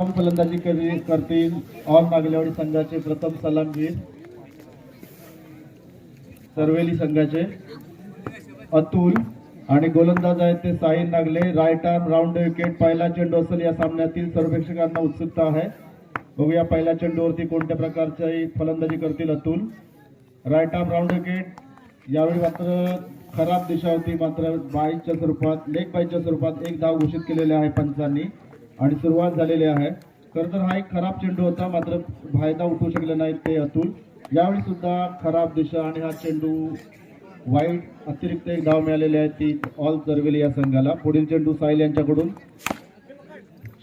फलंदाजी करतील ऑल नागलेवाडी संघाचे प्रथम सलामगीर सर्वेली संघाचे. अतुल आणि गोलंदाज आहेत ते Sain Nagle. Right arm round wicket पहिला चेंडू असेल या सामन्यातील सर्वेक्षकांना उत्सुकता आहे. बघूया पहिल्या चेंडूवरती कोणत्या प्रकारची फलंदाजी करतील Atul. Right arm round wicket यावेळी मात्र खराब दिशा होती. मात्र बाईच्या स्वरूपात लेग बाईच्या स्वरूपात एक धाव घोषित केलेले आहे पंचांनी. आणि सुरुवात झालेली आहे. खरं तर हा एक खराब चेंडू होता मात्र फायदा उठू शकले नाहीत ते अतुल. यावेळी सुद्धा खराब दिशा आणि हा चेंडू वाईट अतिरिक्त एक धाव मिळालेली आहे ती ऑल चरवेली या संघाला. पुढील चेंडू साहिल यांच्याकडून.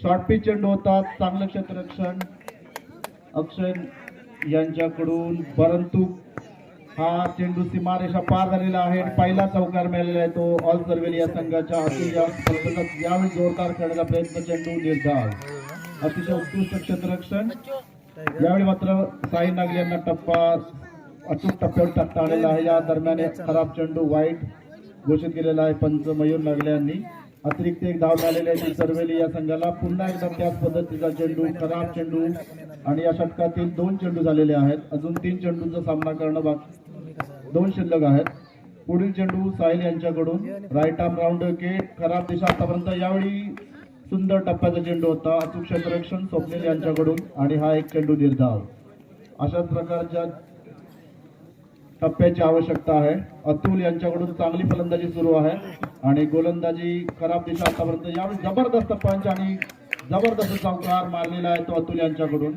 शॉर्ट पिच चेंडू होता चांगलं क्षेत्ररक्षण अक्षय यांच्याकडून. परंतु हा चेंडू सीमारेषा पार झालेला आहे पहिला चौकार मिळालेला आहे तो ऑल सर्वेल या संघाच्या हाती या यावेळी जोरदार खेळण्याचा प्रयत्न चेंडू निर्धार. अतिशय उत्कृष्ट क्षेत्ररक्षण. यावेळी मात्र साई नागले यांना टप्पा अचूक टप्प्यावर टाकता आलेला आहे. या दरम्यान खराब चेंडू वाईट घोषित केलेला आहे पंच मयूर नागले यांनी. अतिरिक्त एक धाव झालेले आहे ती सर्वेली या संघाला. पुन्हा एकदा त्याच पद्धतीचा चेंडू खराब चेंडू आणि या षटकातील दोन चेंडू झालेले आहेत. अजून तीन चेंडूंचा सामना करणं बाकी दोन शिल्लक आहेत. पुढील चेंडू साहिल यांच्याकडून. राईट आर्म राऊंड विकेट खराब दिशा आतापर्यंत यावेळी सुंदर टप्प्याचा चेंडू होता. अचूक क्षेत्ररक्षण स्वप्नील यांच्याकडून आणि हा एक चेंडू निर्धाव अशाच प्रकारच्या टप्प्याची आवश्यकता आहे. अतुल यांच्याकडून चांगली फलंदाजी सुरू आहे. आणि गोलंदाजी खराब दिशा आतापर्यंत यावेळी जबरदस्त पंच आणि जबरदस्त चौकार मारलेला आहे तो अतुल यांच्याकडून.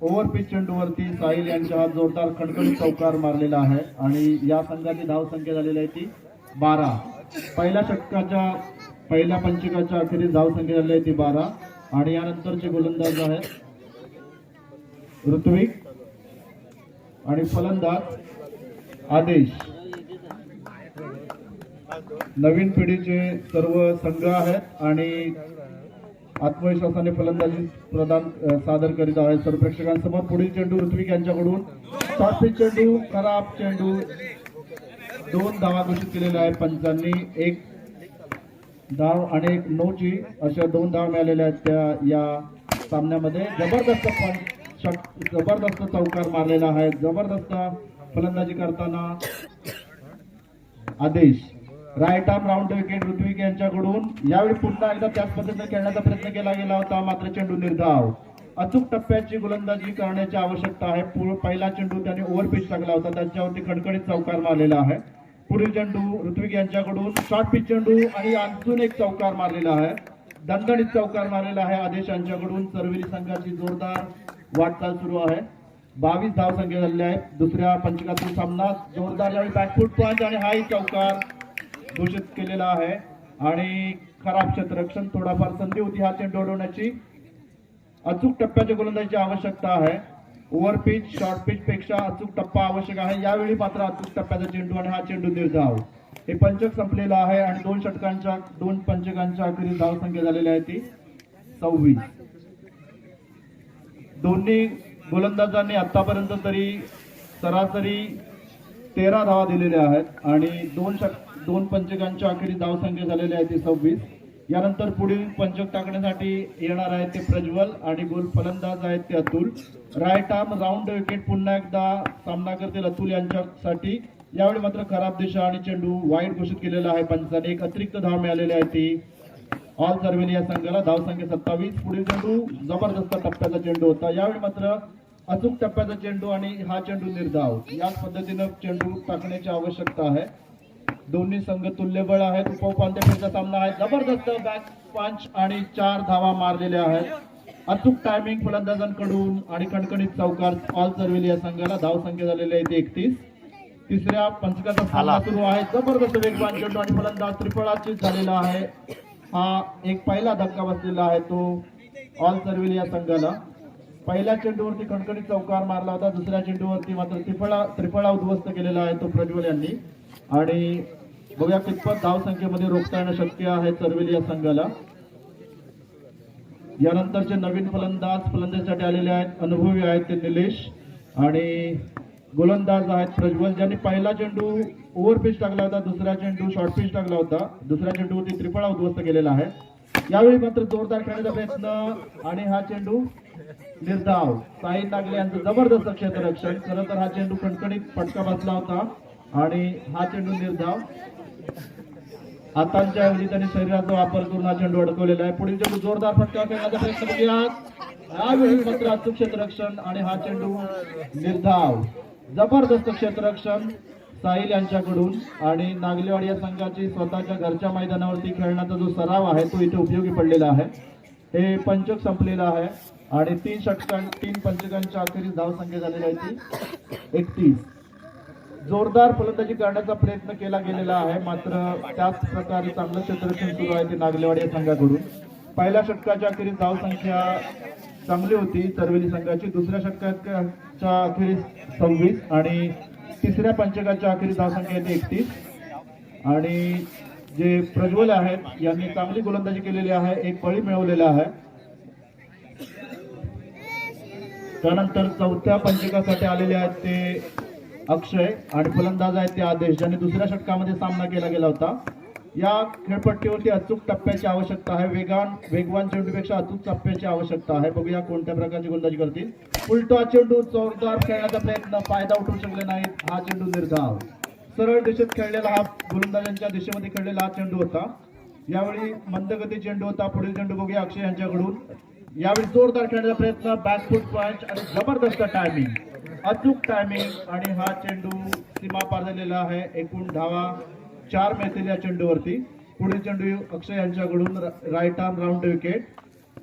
ओव्हर पिच चेंडूवरती साहिल यांच्या हा जोरदार खणखणी चौकार मारलेला आहे. आणि या संघाची धावसंख्या झालेली आहे ती बारा. पहिल्या षटकाच्या पहिल्या पंचिकाच्या अखेरीस धावसंख्या झालेली आहे ती बारा. आणि यानंतरचे गोलंदाज आहेत ऋत्विक आणि फलंदाज आदेश. नवीन पिढीचे सर्व संघ आहेत आणि आत्मविश्वासाने फलंदाजी प्रदान सादर करीत आहेत सर्व प्रेक्षकांसमोर. पुढील चेंडू ऋत्विक यांच्याकडून. शॉर्ट चेंडू खराब चेंडू दोन धावा घोषित केलेल्या आहेत पंचांनी. एक धाव आणि एक नऊची अशा दोन धाव मिळालेल्या आहेत त्या या सामन्यामध्ये. जबरदस्त पण जबरदस्त चौकार मारलेला आहे. जबरदस्त फलंदाजी करताना Adesh. Right arm round wicket Rutvik यांच्याकडून. यावेळी पुन्हा एकदा त्याच पद्धतीने खेळण्याचा प्रयत्न केला गेला होता. मात्र चेंडू निर्धाव. अचूक टप्प्याची गोलंदाजी करण्याची आवश्यकता आहे. पहिला चेंडू त्याने ओव्हर पिच टाकला होता. त्याच्यावरती खडखडीत चौकार मारलेला आहे. पुढील चेंडू ऋत्विक यांच्याकडून. शॉर्ट पिच चेंडू आणि अजून एक चौकार मारलेला आहे. दणदणीत चौकार मारलेला आहे आदेश यांच्याकडून. सर्वेरी संघाची जोरदार वाटचाल सुरू आहे. बावीस धाव संख्या झालेल्या आहेत दुसऱ्या पंचकातील सामना जोरदार यावेळी बॅकफूट पंच आणि हाही चौकार घोषित केलेला आहे. आणि खराब क्षेत्ररक्षण थोडाफार संधी होती हा चेंडू उडवण्याची अचूक टप्प्याच्या गोलंदाजीची आवश्यकता आहे. ओव्हर पिच शॉर्ट पिच पेक्षा अचूक टप्पा आवश्यक आहे. यावेळी मात्र अचूक टप्प्याचा चेंडू आणि हा चेंडू निर्धाव. हे पंचक संपलेलं आहे आणि दोन षटकांच्या दोन पंचकांच्या अखेरीस धाव संख्या झालेली आहे ती सव्वीस. दोन्ही गोलंदाजांनी आतापर्यंत तरी सरासरी तेरा धावा दिलेल्या आहेत आणि दोन शक दोन पंचकांच्या अखेरी धावसंख्या झालेली आहे ती सव्वीस. यानंतर पुढील पंचक टाकण्यासाठी येणार आहेत ते प्रज्वल आणि गोल फलंदाज आहेत ते Atul. Right arm round wicket पुन्हा एकदा सामना करतील अतुल यांच्यासाठी. यावेळी मात्र खराब दिशा आणि चेंडू वाईट घोषित केलेला आहे पंचाने. एक अतिरिक्त धाव मिळालेली आहे ती ऑल सर्वेल या संघाला धाव संख्या सत्तावीस पुढील चेंडू जबरदस्त टप्प्याचा चेंडू होता. यावेळी मात्र अचूक टप्प्याचा चेंडू आणि हा चेंडू निर्धाव. याच पद्धतीनं चेंडू टाकण्याची आवश्यकता आहे. दोन्ही संघ तुल्यबळ आहेत. उपउपांत्य फेरीचा सामना आहे. जबरदस्त बॅक पंच आणि चार धावा मारलेल्या आहेत. अचूक टायमिंग फलंदाजांकडून आणि कणकणीत चौकार ऑल सर्वेल या संघाला धाव संख्या झालेली आहे ती एकतीस. तिसऱ्या पंचकाचा सामना सुरू आहे. जबरदस्त वेगवान चेंडू आणि फलंदाज त्रिफळाचीच झालेला आहे. हा एक पहिला धक्का बसलेला आहे तो. ऑल सर्विल या संघाला. पहिल्या चेंडूवरती खणखणीत चौकार मारला होता. दुसऱ्या चेंडूवरती मात्र त्रिफळा त्रिफळा उद्ध्वस्त केलेला आहे तो प्रज्वल यांनी. आणि बघूया कितपत धावसंख्येमध्ये रोखता येणं शक्य आहे सर्विल या संघाला. यानंतरचे नवीन फलंदाज फलंदाजीसाठी आलेले आहेत. अनुभवी आहेत ते निलेश आणि गोलंदाज आहेत प्रज्वल. ज्यांनी पहिला चेंडू ओव्हर पिच टाकला होता दुसरा चेंडू शॉर्ट पिच टाकला होता. दुसऱ्या चेंडूवरती त्रिफळा उद्ध्वस्त केलेला आहे. यावेळी मात्र जोरदार खेळण्याचा प्रयत्न आणि हा चेंडू निर्धाव. साई नागले यांचं जबरदस्त क्षेत्ररक्षण. खरं तर हा चेंडू कणकणीत फटका बसला होता आणि हा चेंडू निर्धाव. हातांच्या ऐवजी त्यांनी शरीराचा वापर करून हा चेंडू अडकवलेला आहे. पुढील चेंडू जोरदार फटका खेळण्याचा प्रयत्न बघूयात. यावेळी मात्र अचूक क्षेत्ररक्षण आणि हा चेंडू निर्धाव. जबरदस्त क्षेत्ररक्षण. साहिल यांच्याकडून आणि नागलेवाडी या संघाची स्वतःच्या घरच्या मैदानावरती खेळण्याचा जो सराव आहे तो इथे उपयोगी पडलेला आहे. हे पंचक संपलेलं आहे आणि तीन षटकां तीन पंचकांच्या अखेरीस धावसंख्या झालेली आहे ती एकतीस. जोरदार फलंदाजी करण्याचा प्रयत्न केला गेलेला आहे मात्र त्याच प्रकारे चांगलं क्षेत्ररक्षण सुरू आहे ते नागलेवाडी या संघाकडून. पहिल्या षटकाच्या अखेरीस धावसंख्या चांगली होती तरवेली संघाची. दुसऱ्या षटकाच्या अखेरीस सव्वीस आणि तिसऱ्या पंचकाच्या अखेरीस धावसंख्या येते एकतीस. आणि जे प्रज्वल आहेत यांनी चांगली गोलंदाजी केलेली आहे एक बळी मिळवलेला आहे. त्यानंतर चौथ्या पंचकासाठी आलेले आहेत ते अक्षय आणि फलंदाज आहेत ते आदेश ज्यांनी दुसऱ्या षटकामध्ये सामना केला गेला होता. या खेळपट्टीवरती अचूक टप्प्याची आवश्यकता आहे. वेगान वेगवान चेंडूपेक्षा अचूक टप्प्याची आवश्यकता आहे. बघूया कोणत्या प्रकारची गोलंदाजी करतील. उलटा चेंडू जोरदार खेळण्याचा प्रयत्न. फायदा उठवू शकले नाहीत. हा चेंडू निर्धाव. सरळ दिशेत खेळलेला हा गोलंदाजांच्या दिशेमध्ये खेळलेला हा चेंडू होता. यावेळी मंदगती चेंडू होता. पुढील चेंडू बघूया अक्षय यांच्याकडून. यावेळी जोरदार खेळण्याचा प्रयत्न. बॅकफूट पॉईंट आणि जबरदस्त टायमिंग अचूक टायमिंग आणि हा चेंडू सीमा पार झालेला आहे. एकूण धावा चार मिळतील या चेंडूवरती. पुढील चेंडू अक्षय यांच्याकडून राईट आर्म राऊंड विकेट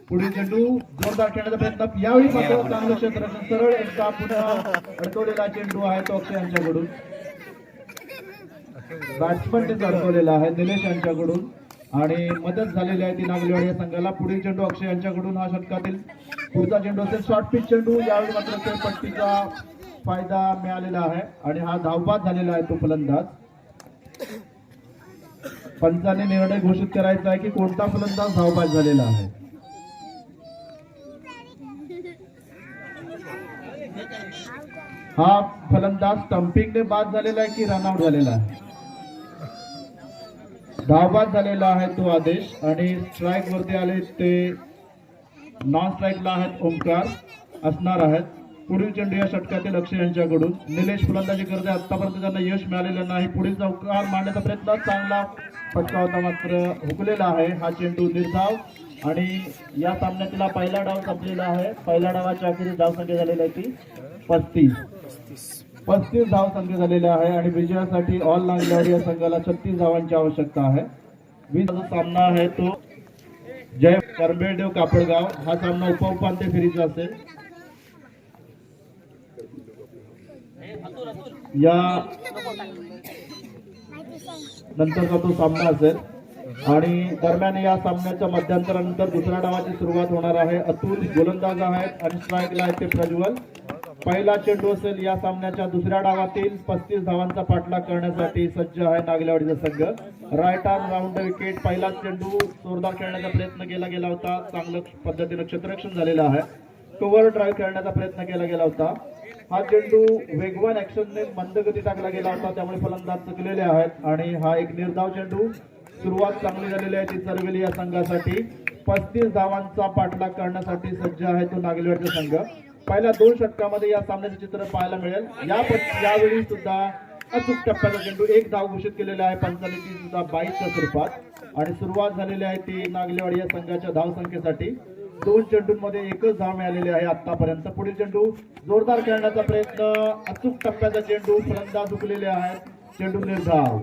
पुढील चेंडू जोरदार खेळण्याचा प्रयत्न. यावेळी मात्र चांगलं क्षेत्र सरळ एकदा पुन्हा अडकवलेला चेंडू आहे तो अक्षय यांच्याकडून. बॅट्समन अडकवलेला आहे निलेश यांच्याकडून. आणि मदत झालेली आहे ती नागलेवाडी या संघाला. पुढील चेंडू अक्षय यांच्याकडून हा षटकातील पुढचा चेंडू असेल. शॉर्ट पिच चेंडू. यावेळी मात्र खेळपट्टीचा फायदा मिळालेला आहे. आणि हा धावपात झालेला आहे तो फलंदाज. पंचाने निर्णय घोषित करायचा आहे की कोणता फलंदाज धावबाज झालेला आहे? हा फलंदाज स्टंपिंगने बाद झालेला आहे की रनआउट झालेला आहे? धावबाद झालेला आहे तो आदेश आणि स्ट्राईक वरती आले ते नॉन स्ट्राईकला आहेत ओंकार असणार आहेत. पुढील चेंडू या षटकातील अक्षय यांच्याकडून. निलेश फलंदाजी करते आतापर्यंत त्यांना यश मिळालेलं नाही. पुढील चौकार मांडण्याचा प्रयत्न चांगला फटका होता मात्र हुकलेला आहे हा चेंडू निर्धाव. आणि या सामन्यातला पहिला डाव संपलेला आहे. पहिल्या डावाच्या अखेरीस धावसंख्या झालेली आहे ती पस्तीस. पस्तीस धाव संख्या झालेल्या आहे आणि विजयासाठी ऑल लागल्यावर या संघाला छत्तीस धावांची आवश्यकता आहे. वीस जो सामना आहे तो जय करंबेळदेव कापडगाव. हा सामना उपउपांत्य फेरीचा असेल. या नंतरचा तो सामना असेल. आणि दरम्यान या सामन्याच्या मध्यंतरानंतर दुसऱ्या डावाची सुरुवात होणार आहे. अतुल गोलंदाज आहेत आणि स्ट्राईकला आहे ते प्रज्वल. पहिला चेंडू असेल या सामन्याच्या दुसऱ्या डावातील पस्तीस धावांचा पाठलाग करण्यासाठी सज्ज आहे नागलेवाडीचा संघ. राईट आर्म राऊंड विकेट पहिला चेंडू जोरदार खेळण्याचा प्रयत्न केला गेला होता. चांगलं पद्धतीनं क्षेत्ररक्षण झालेलं आहे. कव्हर ड्राईव्ह खेळण्याचा प्रयत्न केला गेला होता. हा चेंडू वेगवान ऍक्शनने मंदगती टाकला गेला होता. त्यामुळे फलंदाज चुकलेले आहेत. आणि हा एक निर्धाव चेंडू सुरुवात चांगली झालेली आहे ती सरवेली या संघासाठी. पस्तीस धावांचा पाठलाग करण्यासाठी सज्ज आहे तो नागेलवाडचा संघ. पहिल्या दोन षटकामध्ये या सामन्याचे चित्र पाहायला मिळेल. या यावेळी सुद्धा अचूक टप्प्याचा चेंडू एक धाव घोषित केलेला आहे. पंचालिती सुद्धा बाईसच्या स्वरूपात. आणि सुरुवात झालेली आहे ती नागलेवाडी या संघाच्या धावसंख्येसाठी. दोन चेंडूंमध्ये एकच धाव मिळालेली आहे आतापर्यंत पुढील चेंडू जोरदार खेळण्याचा प्रयत्न. अचूक टप्प्याचा चेंडू फलंदाज झुकलेले आहेत. चेंडू निर्धाव.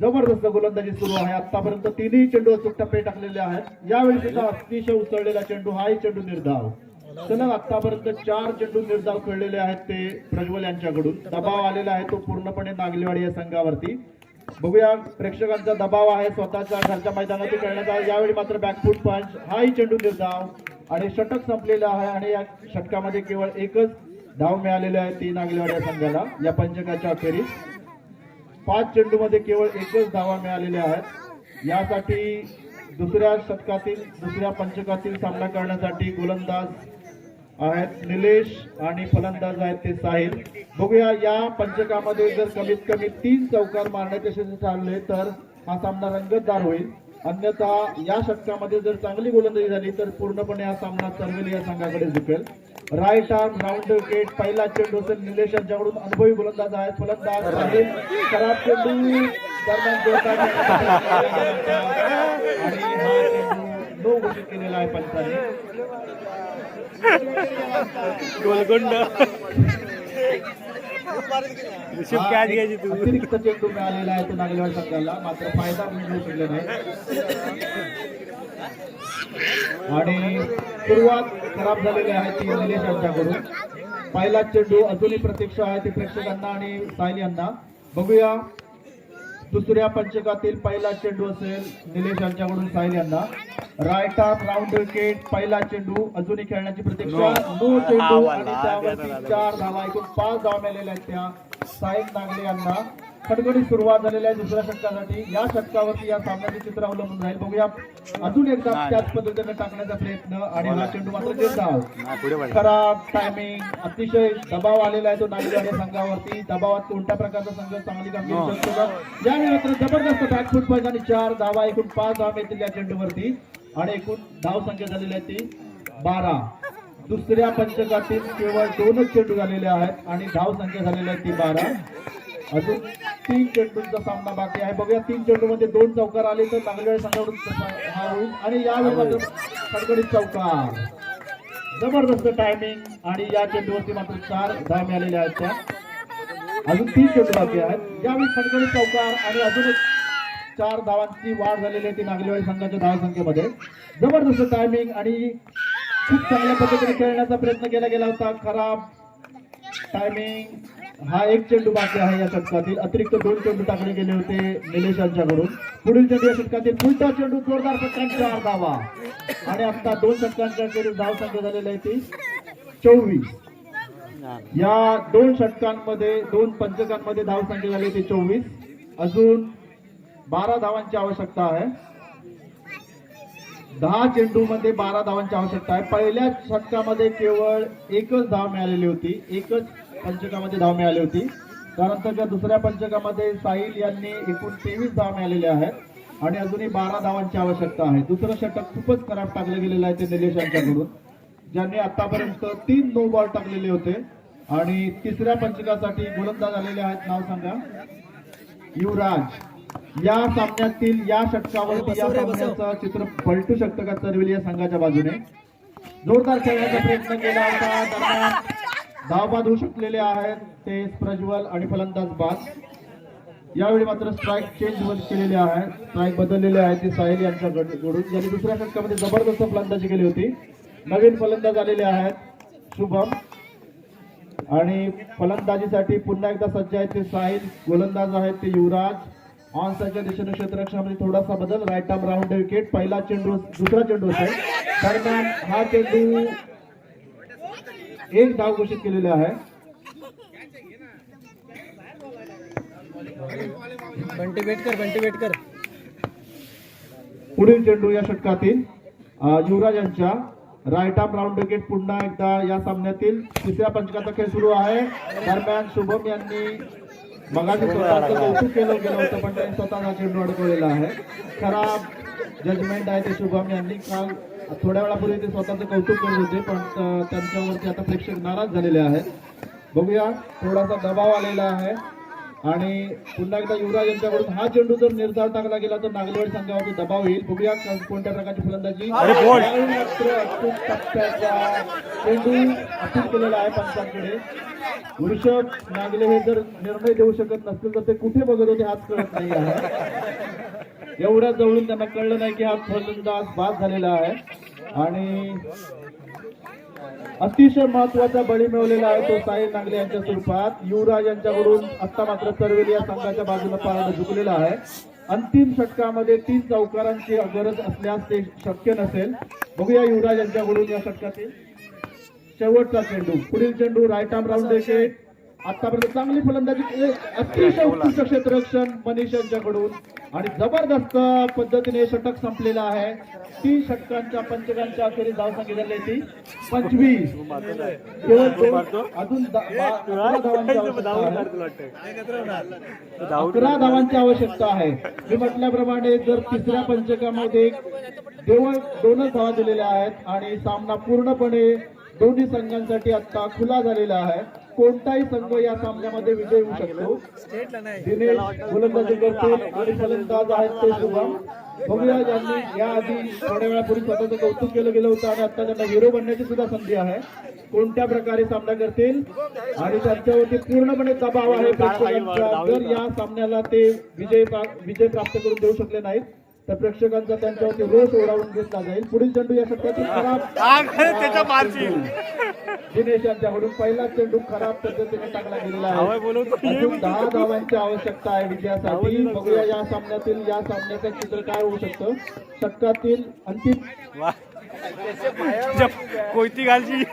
जबरदस्त गोलंदाजी सुरू आहे आतापर्यंत तिन्ही चेंडू अचूक टप्पे टाकलेले आहेत. यावेळी सुद्धा अतिशय उसळलेला चेंडू हाही चेंडू निर्धाव. सलग आतापर्यंत चार चेंडू निर्धाव खेळलेले आहेत ते प्रज्वल यांच्याकडून. दबाव आलेला आहे तो पूर्णपणे नागलेवाडी या संघावरती. बघूया प्रेक्षकांचा दबाव आहे स्वतःच्या घरच्या मैदानात करण्याचा यावेळी मात्र बॅकफूट पंच हाही चेंडू निर्धाव. आणि षटक संपलेलं आहे आणि या षटकामध्ये केवळ एकच धाव मिळालेली आहे तीन आगलेवाड्या संघाला या पंचकाच्या अखेरीस. पाच चेंडूमध्ये केवळ एकच धावा मिळालेल्या आहेत. यासाठी दुसऱ्या शतकातील दुसऱ्या पंचकातील सामना करण्यासाठी गोलंदाज निलेश आणि फलंदाज आहेत ते साहिल. बघूया या पंचकामध्ये जर कमीत कमी तीन चौकार मारण्याचे यशस्वी ठरले तर हा सामना रंगतदार होईल. अन्यथा या षटकामध्ये जर चांगली गोलंदाजी झाली तर पूर्णपणे हा सामना चरवेल या संघाकडे झुकेल. राईट आर्म राऊंड विकेट पहिला चेंडू असेल निलेश यांच्याकडून अनुभवी गोलंदाज आहे फलंदाज साहिल खराब चेंडू दरम्यान आणि हा चेंडू नो घोषित केलेला आहे पंचाने. गोलगुंड. घ्यायची तू. अतिरिक्त चेंडू मिळालेला आहे तो नागेवाड संघाला मात्र फायदा मिळू शकले नाही. आणि सुरुवात खराब झालेली आहे ती निलेश यांच्याकडून पहिला चेंडू अजूनही प्रतीक्षा आहे ती प्रेक्षकांना आणि साहिल यांना. बघूया. दुसऱ्या पंचकातील पहिला चेंडू असेल निलेश यांच्याकडून साहिल यांना. राईट आर्म राऊंड विकेट पहिला चेंडू अजूनही खेळण्याची प्रतीक्षा. नो चेंडू आणि त्यावरती चार धावा एकूण पाच धावा मिळालेल्या आहेत त्या. साहिल नागले यांना. खडखडीत सुरुवात झालेली आहे दुसऱ्या षटकासाठी. या षटकावरती या सामन्याचे चित्र अवलंबून राहील. बघूया. अजून एकदा त्याच पद्धतीने टाकण्याचा प्रयत्न आणि हा चेंडू मात्र वाढ खराब टायमिंग अतिशय दबाव आलेला आहे तो नागेवाडी संघावरती. दबावात कोणत्या प्रकारचा संघ चांगली कामगिरी करतो यावेळी मात्र जबरदस्त बॅकफूट पाहिजे आणि चार धावा एकूण पाच धावा मिळतील या चेंडूवरती. आणि एकूण धाव संख्या झालेली आहे ती बारा. दुसऱ्या पंचकातील केवळ दोनच चेंडू झालेले आहेत आणि धाव संख्या झालेली आहे ती बारा. अजून तीन चेंडूंचा सामना बाकी आहे. बघूया तीन चेंडू मध्ये दोन चौकार आले तर संघाकडून तसा हा होईल आणि यावेळी मात्र खडखडीत चौकार. जबरदस्त टायमिंग आणि या चेंडूवरती मात्र चार धाव मिळालेल्या आहेत त्या. अजून तीन चेंडू बाकी आहेत. यावेळी खडखडीत चौकार आणि अजून एक चार धावांची वाढ झालेली आहे ती नागेवाडी संघाच्या धाव संख्येमध्ये. जबरदस्त टायमिंग आणि खूप चांगल्या पद्धतीने खेळण्याचा प्रयत्न केला गेला होता. खराब टायमिंग हा एक चेंडू बाकी आहे या षटकातील. अतिरिक्त दोन चेंडू टाकले गेले होते निलेश यांच्याकडून पुढील चेंडू या षटकातील पुढचा चेंडू जोरदार षटकांत चार धावा आणि आता दोन षटकांच्या धाव संख्या झालेली आहे ती चोवीस. या दोन षटकांमध्ये दोन पंचकांमध्ये धाव संख्या झाली ती चोवीस. अजून बारा धावांची आवश्यकता आहे. दहा चेंडू मध्ये बारा धावांची आवश्यकता आहे. पहिल्या षटकामध्ये केवळ एकच धाव मिळालेली होती. एकच पंचकामध्ये धाव मिळाली होती. त्यानंतरच्या दुसऱ्या पंचकामध्ये साहिल यांनी एकूण तेवीस धाव मिळालेल्या आहेत आणि अजूनही बारा धावांची आवश्यकता आहे. दुसरं षटक खूपच खराब टाकलं गेलेलं आहे ते निलेश यांच्याकडून ज्यांनी आतापर्यंत तीन नो बॉल टाकलेले होते. आणि तिसऱ्या पंचकासाठी गोलंदाज आलेले आहेत. नाव सांगा. युवराज. या सामन्यातील या षटकावरती या सामन्याचं चित्र पलटू शकतं का चरवेली या संघाच्या बाजूने? जोरदार खेळण्याचा प्रयत्न केला होता. दरम्यान धावबाद होऊ शकलेले आहेत. ते प्रज्वल आणि फलंदाज बाद. यावेळी मात्र स्ट्राईक चेंज केलेले आहे स्ट्राईक बदललेले आहे ते साहिल यांच्याकडून ज्यांनी दुसऱ्या षटकामध्ये जबरदस्त फलंदाजी केली होती. नवीन फलंदाज आलेले आहेत. शुभम. आणि फलंदाजीसाठी पुन्हा एकदा सज्ज आहेत ते साहिल गोलंदाज आहेत ते युवराज. ऑनसाच्या दिशेने क्षेत्ररक्षणामध्ये थोडासा बदल. राईट आर्म राऊंड विकेट पहिला चेंडू दुसरा चेंडू असेल. दरम्यान हा चेंडू एक धाव घोषित केलेला आहे. बंटी वेट बंटी वेट पुढील चेंडू या षटकातील अं, Yuvraj right arm round wicket पुन्हा एकदा या सामन्यातील तिसऱ्या पंचकाचा खेळ सुरू आहे. दरम्यान शुभम यांनी मगाशी स्वतःचं कौतुक केलं गेलं होतं पण त्यांनी स्वतःचा चेंडू अडकवलेला आहे. खराब जजमेंट आहे ते शुभम यांनी. काल थोड्या वेळापूर्वी ते स्वतःचं कौतुक करत होते पण त्यांच्यावरती आता प्रेक्षक नाराज झालेले आहेत. बघूया थोडासा दबाव आलेला आहे. आणि पुन्हा एकदा युवराज यांच्याकडून हा चेंडू जर निर्धार टाकला गेला तर नागलवाडी संघावरती दबाव येईल. बघूया क- कोणत्या प्रकारची फलंदाजी. चेंडू अपील केलेला आहे पंचांकडे. वृषभ नागले हे जर निर्णय देऊ शकत नसतील तर ते कुठे बघत होते हाच कळत नाही आहे. एवढ्या जवळून त्यांना कळलं नाही की हा फलंदाज बाद झालेला आहे. आणि अतिशय महत्त्वाचा बळी मिळवलेला आहे तो साई नांगले यांच्या स्वरूपात. युवराज यांच्याकडून आता मात्र सर्वेली या संघाच्या बाजूला पारड झुकलेला आहे. अंतिम षटकामध्ये तीन चौकारांची गरज असल्यास ते शक्य नसेल. बघूया युवराज यांच्याकडून या षटकातील शेवटचा चेंडू. पुढील चेंडू राईट आर्म राऊंड विकेट आतापर्यंत चांगली फलंदाजी अतिशय उत्कृष्ट क्षेत्ररक्षण मनीष यांच्याकडून. आणि जबरदस्त पद्धतीने षटक संपलेला आहे. तीन षटकांच्या पंचकांच्या अखेरीस धाव सांगितलेली ती. पंचवीस. अजून अकरा धावांची आवश्यकता आहे. मी म्हटल्याप्रमाणे जर तिसऱ्या पंचकामध्ये केवळ दोनच धावा दिलेल्या आहेत आणि सामना पूर्णपणे दोन्ही संघांसाठी आता खुला झालेला आहे. कोणताही संघ या सामन्यामध्ये विजय होऊ शकतो. दिनेश गोलंदाजी करते आणि फलंदाज आहेत ते शुभम. बघूया ज्यांनी याआधी थोड्या वेळापूर्वी स्वतःचं कौतुक केलं गेलं होतं आणि आता त्यांना हिरो बनण्याची सुद्धा संधी आहे. कोणत्या प्रकारे सामना करतील? आणि त्यांच्यावरती पूर्णपणे दबाव आहे प्रेक्षकांचा. जर या सामन्याला ते विजय विजय प्राप्त करून देऊ शकले नाहीत. तर प्रेक्षकांचा त्यांच्यावरती रोष ओढावून घेतला जाईल. पुढील चेंडू या षटकातील खराब. दिनेश यांच्याकडून पहिला चेंडू खराब पद्धतीने टाकला गेलेला आहे. अजून दहा धावांची आवश्यकता आहे विजयासाठी. बघूया या सामन्यातील या सामन्याचं चित्र काय होऊ शकतं. षटकातील अंतिम कोयती घालची.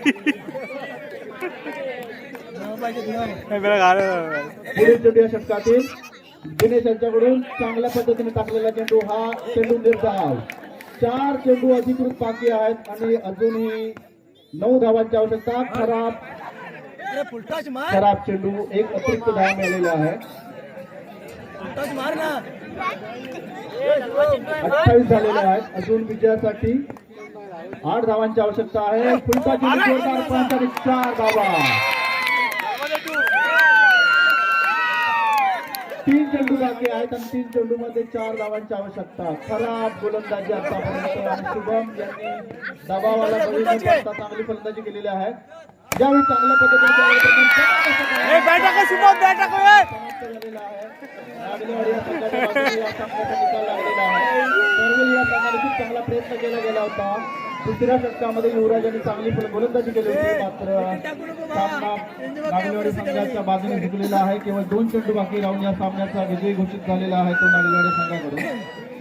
पुढील चेंडू या षटकातील तिने त्यांच्याकडून चांगल्या पद्धतीने टाकलेला चेंडू हा चेंडू निर्धाव चार चेंडू अधिकृत बाकी आहेत आणि अजूनही नऊ धावांची आवश्यकता. खराब खराब चेंडू एक अतिरिक्त धाव मिळालेला आहे. अठ्ठावीस झालेले आहेत. अजून विजयासाठी आठ धावांची आवश्यकता आहे. फुलटा चेंडू जोरदार चार धावा. तीन चेंडू बाकी आहेत आणि तीन चेंडू मध्ये चार धावांची आवश्यकता. खराब गोलंदाजी आतापर्यंत आणि शुभम यांनी दबावाला चांगली फलंदाजी केलेली आहे. ज्यावेळी चांगल्या पद्धतीने खूप चांगला प्रयत्न केला गेला होता. दुसऱ्या षटकामध्ये युवराज यांनी चांगली गोलंदाजी केली होती. मात्र सामना नागलेवाडी संघाच्या बाजूने जिंकलेला आहे. केवळ दोन चेंडू बाकी राहून या सामन्याचा विजय घोषित झालेला आहे तो नागलेवाडी संघाकडून.